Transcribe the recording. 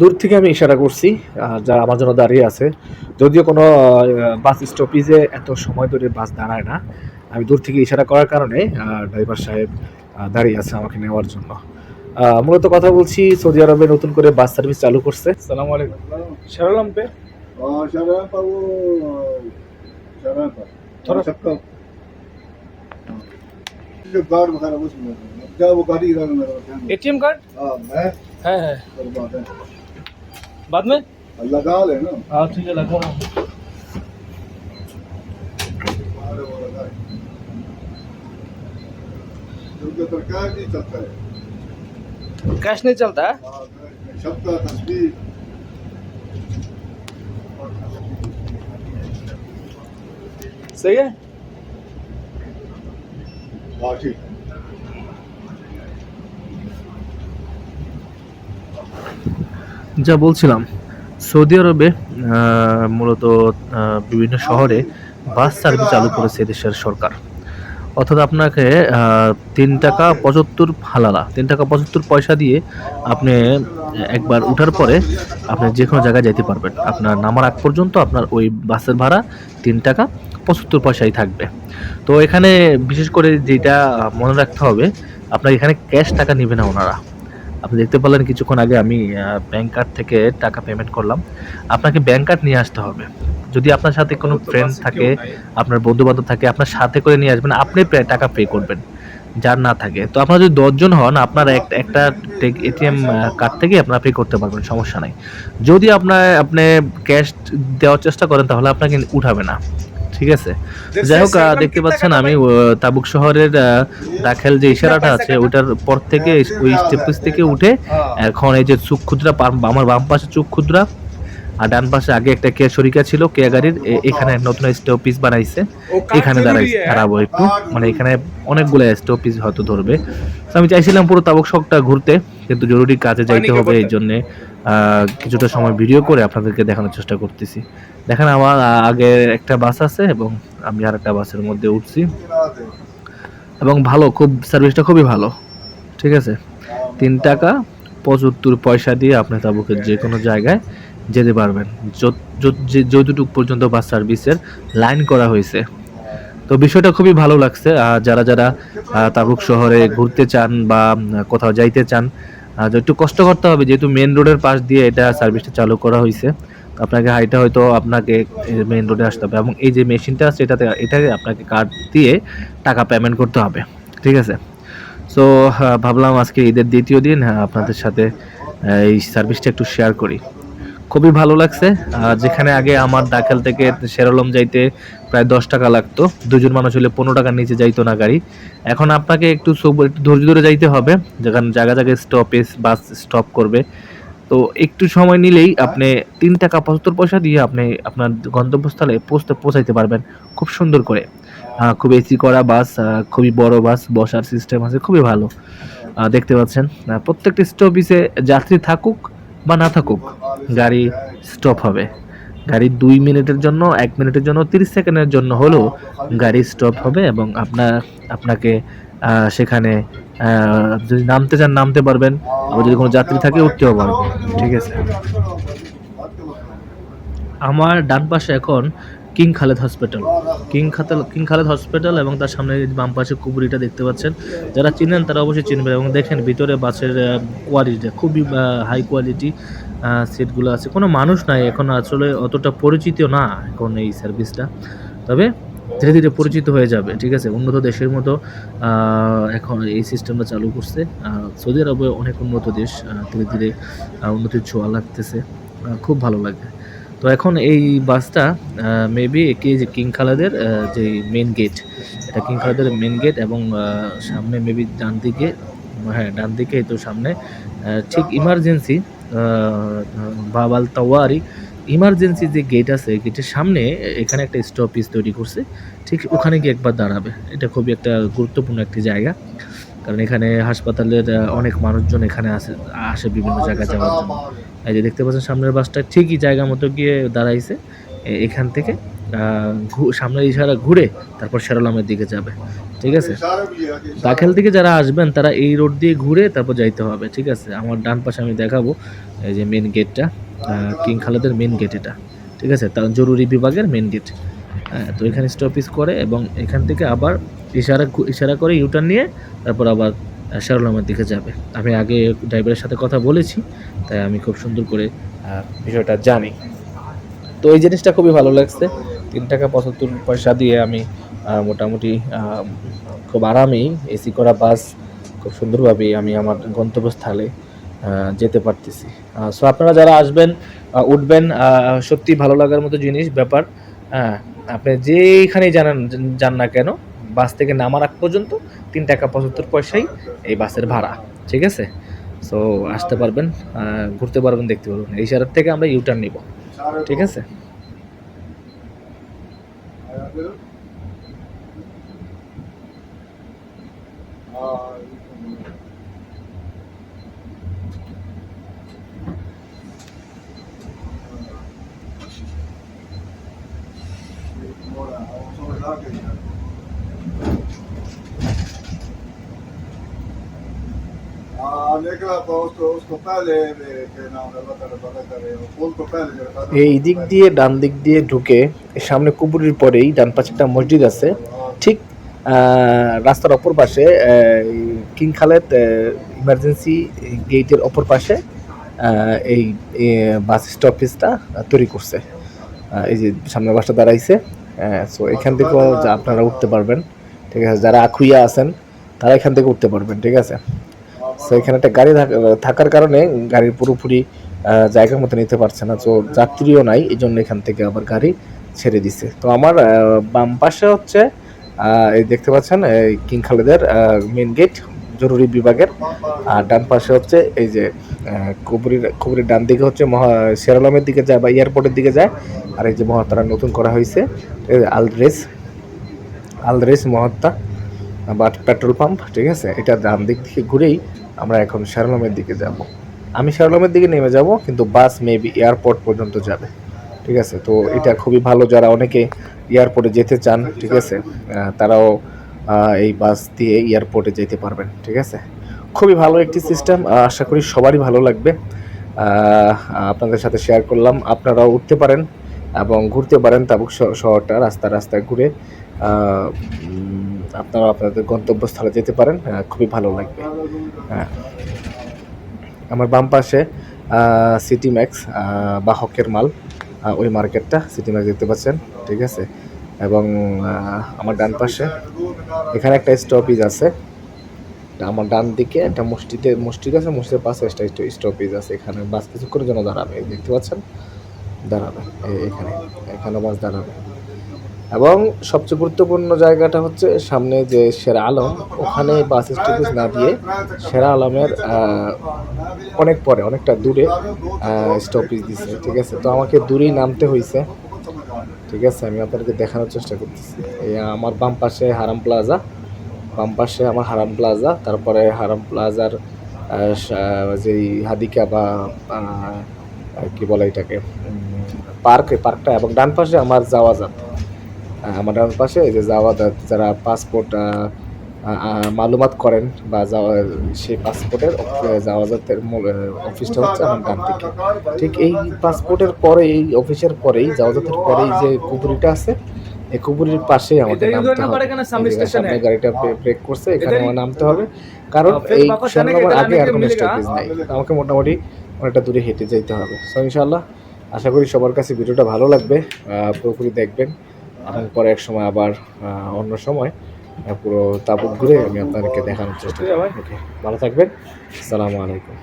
দূর থেকে আমি ইশারা করছি যারা আমার জন্য দাঁড়িয়ে আছে। যদিও কোনো বাস স্টপেজে এত সময় ধরে বাস দাঁড়ায় না। আমি দূর থেকে ইশারা করার কারণে ড্রাইভার সাহেব দাঁড়িয়ে আছে আমাকে নেওয়ার জন্য। মূলত কথা বলছি সৌদি আরবে নতুন করে বাস সার্ভিস চালু করছে। সালাম আলাইকুম। এটিএম কার্ড है है। बाद में? लगा ले ना। हाँ ठीक है लगा तरकार नहीं कैश नहीं चलता? है हाँ, सही है? हाँ ठीक যা বলছিলাম, সৌদি আরবে মূলত বিভিন্ন শহরে বাস সার্ভিস চালু করেছে দেশের সরকার। অর্থাৎ আপনাকে তিন টাকা পঁচাত্তর হালালা, তিন টাকা পঁচাত্তর পয়সা দিয়ে আপনি একবার উঠার পরে আপনি যে কোনো জায়গায় যেতে পারবেন। আপনার নামার আগ পর্যন্ত আপনার ওই বাসের ভাড়া তিন টাকা পঁচাত্তর পয়সাই থাকবে। তো এখানে বিশেষ করে যেটা মনে রাখতে হবে, আপনার এখানে ক্যাশ টাকা নেবে না ওনারা। আপনি দেখতে পারলেন কিছুক্ষণ আগে আমি ব্যাংক কার্ড থেকে টাকা পেমেন্ট করলাম। আপনাকে ব্যাংক কার্ড নিয়ে আসতে হবে। যদি আপনার সাথে কোনো ফ্রেন্ড থাকে আপনার বন্ধু বান্ধব থাকে আপনার সাথে করে নিয়ে আসবেন আপনি টাকা পে করবেন যার না থাকে। তো আপনারা যদি দশজন হন আপনার এক- একটা এটিএম কার্ড থেকে আপনারা পে করতে পারবেন সমস্যা নাই। যদি আপনার আপনি ক্যাশ দেওয়ার চেষ্টা করেন তাহলে আপনাকে উঠাবে না। ঠিক আছে? যাই হোক দেখতে পাচ্ছেন আমি তাবুক শহরের আহ, দাখেল যে ইশারাটা আছে ওইটার পর থেকে ওই স্টেপিস থেকে উঠে এখন এই যে চুক ক্ষুদ্রা আমার বাম পাশে চুক খুচরা আর ডান পাশে আগে একটা কে শরিকা ছিল কে গাড়ির। এখানে নতুন স্টপিস বানাইছে। এখানে দাঁড়াই দাঁড়াবো একটু। মানে এখানে অনেকগুলো স্টপিস হয়তো ধরবে। তো আমি চাইছিলাম পুরো তাবক শখটা ঘুরতে কিন্তু জরুরি কাজে যাইতে হবে এই জন্যে কিছুটা সময় ভিডিও করে আপনাদেরকে দেখানোর চেষ্টা করতেছি। দেখেন আমার আগে একটা বাস আছে এবং আমি আর একটা বাসের মধ্যে উঠছি। এবং ভালো খুব সার্ভিসটা খুবই ভালো। ঠিক আছে? তিন টাকা পঁচাত্তর পয়সা দিয়ে আপনি তাবুকের যে কোনো জায়গায় যেতে পারবেন। যতটুকু পর্যন্ত বাস সার্ভিসের লাইন করা হয়েছে। তো বিষয়টা খুবই ভালো লাগছে আর যারা যারা তাবুক শহরে ঘুরতে চান বা কোথাও যাইতে চান একটু কষ্ট করতে হবে, যেহেতু মেন রোডের পাশ দিয়ে এটা সার্ভিসটা চালু করা হয়েছে। আপনাকে হাইটা হয়তো আপনাকে মেন রোডে আসতে হবে এবং এই যে মেশিনটা আছে, এটাতে, এটাকে আপনাকে কার্ড দিয়ে টাকা পেমেন্ট করতে হবে, ঠিক আছে? সো ভাবলাম আজকে ঈদের দ্বিতীয় দিন আপনাদের সাথে এই সার্ভিসটা একটু শেয়ার করি। খুবই ভালো লাগছে। যেখানে আগে আমার দাখেল থেকে শেরলম যাইতে প্রায় দশ টাকা লাগতো। দুজন মানুষ হলে পনেরো টাকার নিচে যাইতো না গাড়ি। এখন আপনাকে একটু ধৈর্য ধরে যাইতে হবে, যেখানে জায়গা জায়গায় স্টপেজ বাস স্টপ করবে। তো একটু সময় নিলেই আপনি তিন টাকা পঁচাত্তর পয়সা দিয়ে আপনি আপনার গন্তব্যস্থলে পৌঁছতে পৌঁছাইতে পারবেন খুব সুন্দর করে। খুব এসি করা বাস খুবই বড় বাস বসার সিস্টেম আছে, খুবই ভালো। দেখতে পাচ্ছেন। প্রত্যেকটি স্টপেজে যাত্রী থাকুক বা না থাকুক, গাড়ি স্টপ হবে। গাড়ি দুই মিনিটের জন্য, এক মিনিটের জন্য, তিরিশ সেকেন্ডের জন্য হলেও গাড়ি স্টপ হবে এবং আপনার আপনাকে সেখানে যদি নামতে চান, নামতে পারবেন। আবার যদি কোনো যাত্রী থাকে, উঠতেও পারবেন। ঠিক আছে? আমার ডান পাশে এখন কিং খালেদ হসপিটাল। কিং খাতাল কিং খালেদ হসপিটাল এবং তার সামনে বাম পাশে কুবুরিটা দেখতে পাচ্ছেন। যারা চিনেন তারা অবশ্যই চিনবেন এবং দেখেন ভিতরে বাসের কোয়ালিটিটা খুবই হাই কোয়ালিটি সিটগুলো আছে। কোনো মানুষ নাই এখন আসলে অতটা পরিচিত না এখন এই সার্ভিসটা তবে ধীরে ধীরে পরিচিত হয়ে যাবে, ঠিক আছে? উন্নত দেশের মতো এখন এই সিস্টেমটা চালু করছে। সৌদি আরবে অনেক উন্নত দেশ ধীরে ধীরে উন্নতির ছোঁয়া লাগতেছে। খুব ভালো লাগে। তো এখন এই বাসটা মেবি কি যে কিং খালেদের যে মেন গেট এটা কিং খালেদের মেন গেট এবং সামনে মেবি ডান দিকে হ্যাঁ ডান দিকে তো সামনে ঠিক ইমার্জেন্সি বাবাল তাওয়ারি ইমার্জেন্সি যে গেট আছে গেটের সামনে এখানে একটা স্টপেজ তৈরি করছে, ঠিক ওখানে গিয়ে একবার দাঁড়াবে। এটা খুবই একটা গুরুত্বপূর্ণ একটি জায়গা। কারণ এখানে হাসপাতালের অনেক মানুষজন এখানে আসে আসে বিভিন্ন জায়গায় যাওয়ার জন্য। এই যে দেখতে পাচ্ছেন সামনের বাসটা ঠিকই জায়গা মতো গিয়ে দাঁড়াইছে। এখান থেকে সামনের ইশারা ঘুরে তারপর শেরালামের দিকে যাবে। ঠিক আছে? দাখেল থেকে যারা আসবেন, তারা এই রোড দিয়ে ঘুরে তারপর যাইতে হবে। ঠিক আছে? আমার ডান পাশে আমি দেখাবো, এই যে মেন গেটটা কিং খালেদের মেন গেট এটা। ঠিক আছে? তার জরুরি বিভাগের মেন গেট হ্যাঁ তো এখানে স্টপিস করে এবং এখান থেকে আবার ইশারা ইশারা করে ইউটার্ন নিয়ে তারপর আবার শেরুলামের দিকে যাবে। আমি আগে ড্রাইভারের সাথে কথা বলেছি, তাই আমি খুব সুন্দর করে বিষয়টা জানি। তো এই জিনিসটা খুবই ভালো লাগছে। তিন টাকা পঁচাত্তর পয়সা দিয়ে আমি মোটামুটি খুব আরামেই এসি করা বাস খুব সুন্দরভাবে আমি আমার গন্তব্যস্থলে যেতে পারতেছি। সো আপনারা যারা আসবেন উঠবেন সত্যি ভালো লাগার মতো জিনিস, ব্যাপার হ্যাঁ আপনি যেখানেই জানান, যান না কেন, বাস থেকে নামার আগ পর্যন্ত তিন টাকা পঁচাত্তর পয়সাই এই বাসের ভাড়া, ঠিক আছে? সো আসতে পারবেন ঘুরতে পারবেন, দেখতে পারবেন। এই শহরের থেকে আমরা ইউটার্ন নিব, ঠিক আছে? এই দিক দিয়ে ডান দিক দিয়ে ঢুকে, সামনে কুপুরির পরেই ডান পাশে একটা মসজিদ আছে। ঠিক রাস্তার অপর পাশে কিং খালেদ ইমার্জেন্সি গেটের অপর পাশে এই বাস স্টপেজটা তৈরি করছে। এই যে সামনে বাসটা দাঁড়াইছে। সো এখান থেকেও আপনারা উঠতে পারবেন। ঠিক আছে, যারা আখুইয়া আছেন, তারা এখান থেকে উঠতে পারবেন। ঠিক আছে? সো এখানে একটা গাড়ি থাক- থাকার কারণে গাড়ির পুরোপুরি জায়গা মতো নিতে পারছে না। তো যাত্রীও নাই এই জন্য এখান থেকে আবার গাড়ি ছেড়ে দিছে। তো আমার বাম পাশে হচ্ছে এই দেখতে পাচ্ছেন, এই কিং খালেদের মেন গেট জরুরি বিভাগের। আর ডান পাশে হচ্ছে এই যে কুবরির কুবরির ডান দিকে হচ্ছে মহা শেরালমের দিকে যায় বা এয়ারপোর্টের দিকে যায়। আর এই যে মহাত্মারা নতুন করা হয়েছে আলদ্রেস আলদ্রেস মহাত্মা বাট পেট্রোল পাম্প, ঠিক আছে? এটা ডান দিক থেকে ঘুরেই আমরা এখন শ্যারলমের দিকে যাব। আমি শ্যারলমের দিকে নেমে যাব, কিন্তু বাস মেবি এয়ারপোর্ট পর্যন্ত যাবে, ঠিক আছে? তো এটা খুবই ভালো যারা অনেকে এয়ারপোর্টে যেতে চান, ঠিক আছে? তারাও এই বাস দিয়ে এয়ারপোর্টে যেতে পারবেন, ঠিক আছে? খুবই ভালো একটি সিস্টেম আশা করি সবারই ভালো লাগবে। আপনাদের সাথে শেয়ার করলাম, আপনারাও উঠতে পারেন এবং ঘুরতে পারেন তাবুক শহরটা রাস্তা রাস্তায় ঘুরে। আপনারা আপনাদের গন্তব্যস্থলে যেতে পারেন খুবই ভালো লাগবে। হ্যাঁ। আমার বাম পাশে সিটি ম্যাক্স বা হকের মাল ওই মার্কেটটা সিটি ম্যাক্স দেখতে পাচ্ছেন, ঠিক আছে? এবং আমার ডান পাশে, এখানে একটা স্টপেজ আছে। আমার ডান দিকে একটা মসজিদে মসজিদ আছে, মসজিদের পাশে একটা স্টপেজ আছে। এখানে বাস কিছুক্ষণের জন্য দাঁড়াবে দেখতে পাচ্ছেন? দাঁড়াবে এখানে এখানে বাস দাঁড়াবে। এবং সবচেয়ে গুরুত্বপূর্ণ জায়গাটা হচ্ছে সামনে যে সেরা আলম ওখানে বাস স্টপেজ না দিয়ে সেরা আলমের অনেক পরে অনেকটা দূরে স্টপেজ দিছে ঠিক আছে? তো আমাকে দূরেই নামতে হয়েছে ঠিক আছে? আমি আপনাদেরকে দেখানোর চেষ্টা করতেছি। এই আমার বাম পাশে হারাম প্লাজা বাম পাশে আমার হারাম প্লাজা তারপরে হারাম প্লাজার যেই হাদিকা বা কি বলে এটাকে পার্ক পার্কটা এবং ডান পাশে আমার যাওয়া আহ, আমার পাশে যে যাওয়া যারা পাসপোর্ট মালুমাত করেন বা যাওয়া সেই পাসপোর্টের যাওয়াজাতের অফিসটা হচ্ছে আমার ডান দিকে। ঠিক এই পাসপোর্টের পরে এই অফিসের পরেই যাওয়াজাতের পরেই যে কুপুরিটা আছে এই কুপুরির পাশে আমাদের নামতে হবে। সামনে গাড়িটা ব্রেক করছে এখানে আমার নামতে হবে। কারণ এই ষোলো আগে আর কোনো স্টপেজ নাই। আমাকে মোটামুটি অনেকটা দূরে হেঁটে যেতে হবে। সো ইনশাল্লাহ আশা করি সবার কাছে ভিডিওটা ভালো লাগবে। পুরোপুরি দেখবেন। পরে এক সময় আবার অন্য সময় পুরো তাবুক ঘুরে আমি আপনাদেরকে দেখানোর চেষ্টা করি ওকে ভালো থাকবেন। আসসালামু আলাইকুম।